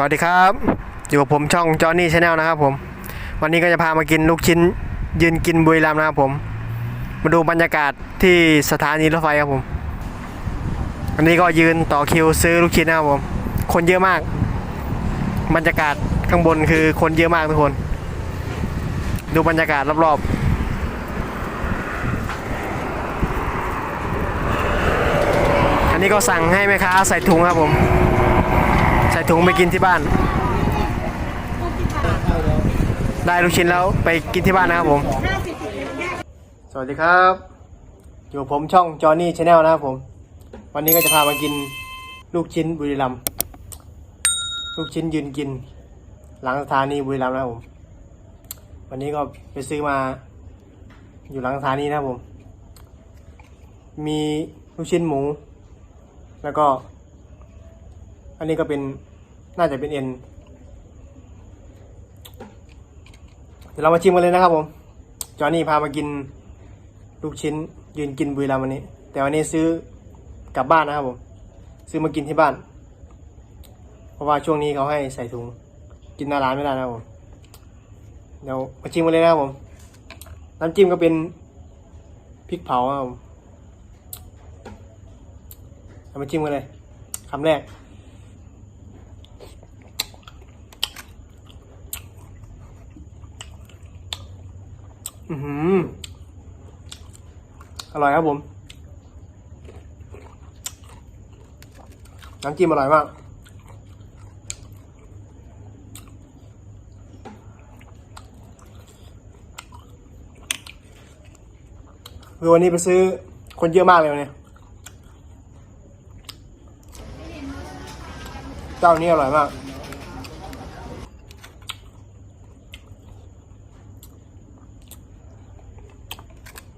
สวัสดีครับ อยู่กับผมช่องจอห์นนี่ชาแนลนะครับผม วันนี้ก็จะพามากินลูกชิ้น ยืนกินบุรีรัมย์นะครับผม มาดูบรรยากาศที่สถานีรถไฟครับผมอันนี้ก็ยืนต่อคิวซื้อลูกชิ้นนะครับผม คนเยอะมาก บรรยากาศข้างบนคือคนเยอะมากทุกคน ดูบรรยากาศรอบๆอันนี้ก็สั่งให้แม่ค้าใส่ถุงครับผม ส่ถุงไปกินที่บ้าน ได้ลูกชิ้นแล้วไปกินที่บ้านนะครับผม สวัสดีครับ อยู่ผมช่องจอห์นนี่ชาแนลนะครับผม วันนี้ก็จะพามากินลูกชิ้นบุรีรัมย์ลูกชิ้นยืนกิน หลังสถานีบุรีรัมย์นะครับผม วันนี้ก็ไปซื้อมา อยู่หลังสถานีนะครับผม มีลูกชิ้นหมู แล้วก็อันนี้ก็เป็น น่าจะเป็นเอ็นเดี๋ยวเรามาชิมกันเลยนะครับผม จอห์นี่พามากินลูกชิ้น ยืนกินบุรีรัมย์วันนี้ แต่วันนี้ซื้อกลับบ้านนะครับผม ซื้อมากินที่บ้าน เพราะว่าช่วงนี้เขาให้ใส่ถุง กินหน้าร้านไม่ได้นะครับผม เดี๋ยวมาชิมกันเลยนะครับผม น้ำจิ้มก็เป็นพริกเผาครับผมเอามาชิมกันเลยคำแรก อือหืออร่อยครับผม น้ำจิ้มอร่อยมาก คือวันนี้ไปซื้อคนเยอะมากเลยวันนี้เจ้านี้อร่อยมาก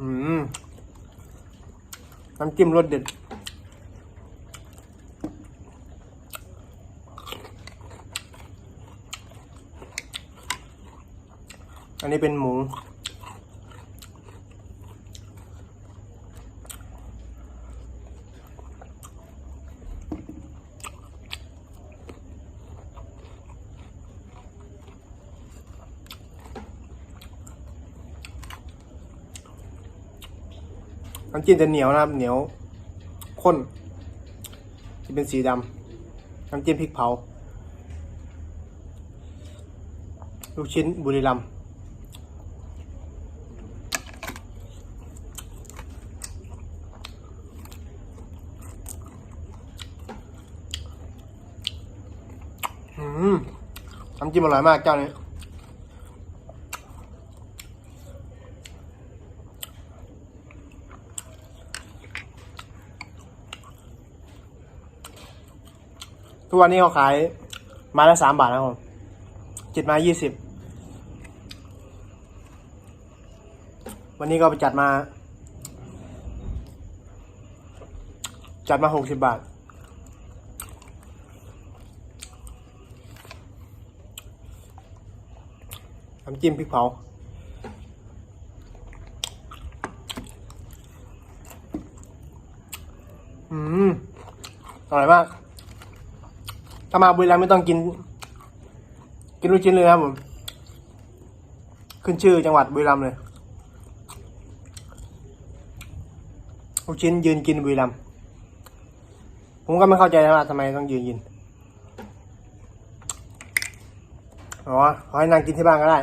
อืม น้ำจิ้มรสเด็ดอันนี้เป็นหมู น้ำจิ้มจะเหนียวนะครับ เหนียวข้นจะเป็นสีดำน้ำจิ้มพริกเผา ลูกชิ้นบุรีรัมย์น้ำจิ้มอร่อยมากเจ้านี้ ทุกวันนี้เขาขายไม้ละสามบาทนะครับผมจิตมายี่สิบวันนี้ก็ไปจัดมา จัดมาหกสิบบาท น้ำจิ้มพริกเผาอืมอร่อยมาก ถ้ามาบุรีรัมย์ไม่ต้องกิน กินลูกชิ้นเลยนะครับผมขึ้นชื่อจังหวัดบุรีรัมย์เลยลูกชิ้นยืนกินบุรีรัมย์ผมก็ไม่เข้าใจนะว่าทำไมต้องยืนกินอ๋อขอให้นางกินที่บ้านก็ได้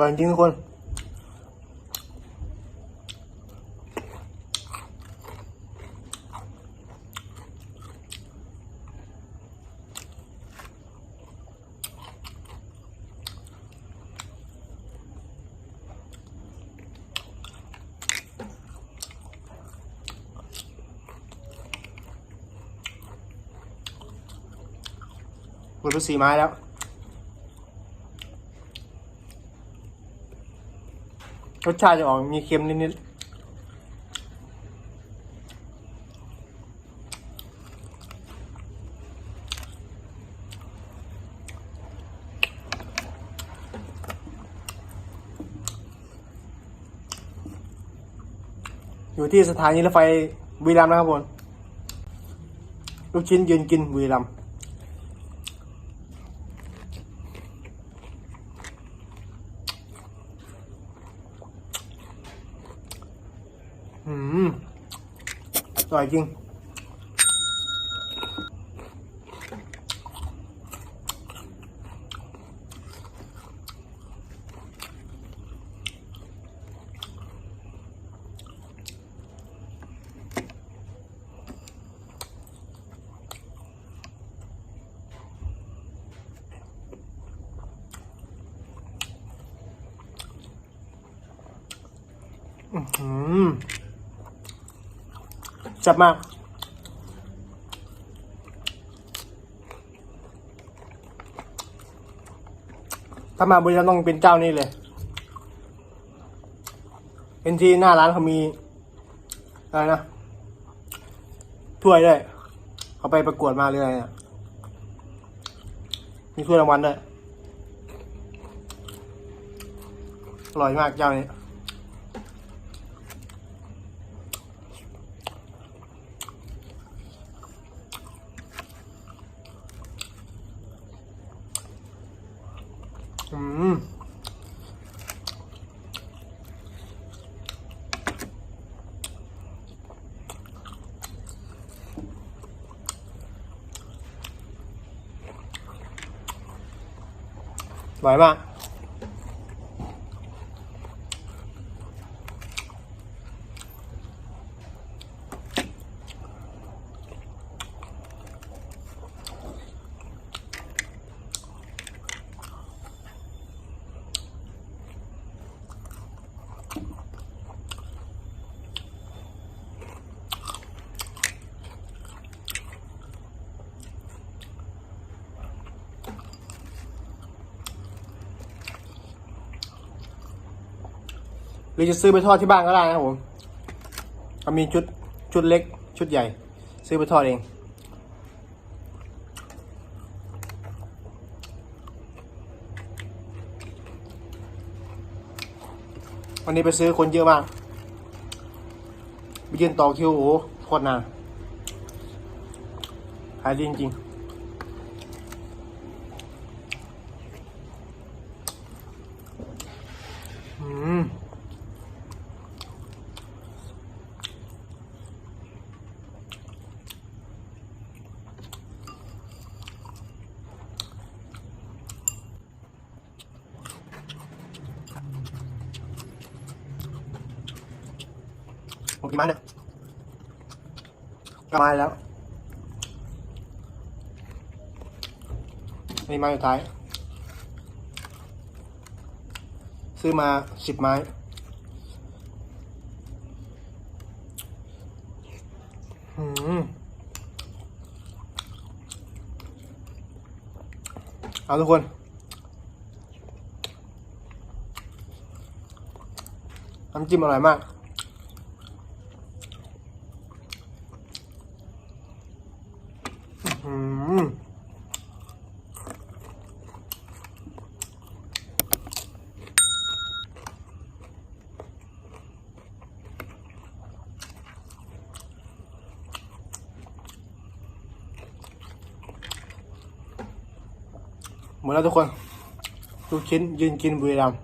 ร่อยจริงทุกคนหมดไปสี่ไม้แล้ว รสชาติจะออกมีเค็มนิดๆอยู่ที่สถานีรถไฟบุรีรัมย์นะครับผมลูกชิ้นยืนกินบุรีรัมย์ อืมอร่อยจริง อืม จับมาก ถ้ามาบุรีรัมย์ต้องเป็นเจ้านี่เลยเป็นที่หน้าร้านเขามีอะไรนะถ้วยด้วยเขาไปประกวดมาเลยเนี่ยมีถ้วยรางวัลด้วยอร่อยมากเจ้านี้ อืม อร่ รือจะซื้อไปทอดที่บ้านก็ได้นะครับผมเขามีชุดชุดเล็กชุดใหญ่ ซื้อไปทอดเองวันนี้ไปซื้อคนเยอะมากไปยืนต่อคิวโอ้โหโคตรนานขายดีจริงๆอืม ผมกินมาเนี่ยกลับมาแล้วนี่ไม้สุดท้าย ซื้อมาสิบไม้ อืมเอาทุกคนน้ำจิ้มอร่อยมาก อืมห มดแล้วทุกคนลูกชิ้นยืนกินบุรีรัมย์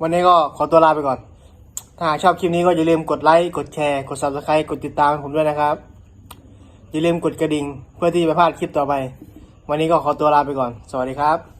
วันนี้ก็ขอตัวลาไปก่อน ถ้าหากชอบคลิปนี้ก็อย่าลืมกดไลค์กดแชร์กด subscribe กดติดตามผมด้วยนะครับ อย่าลืมกดกระดิ่งเพื่อที่จะไม่พลาดคลิปต่อไป วันนี้ก็ขอตัวลาไปก่อน สวัสดีครับ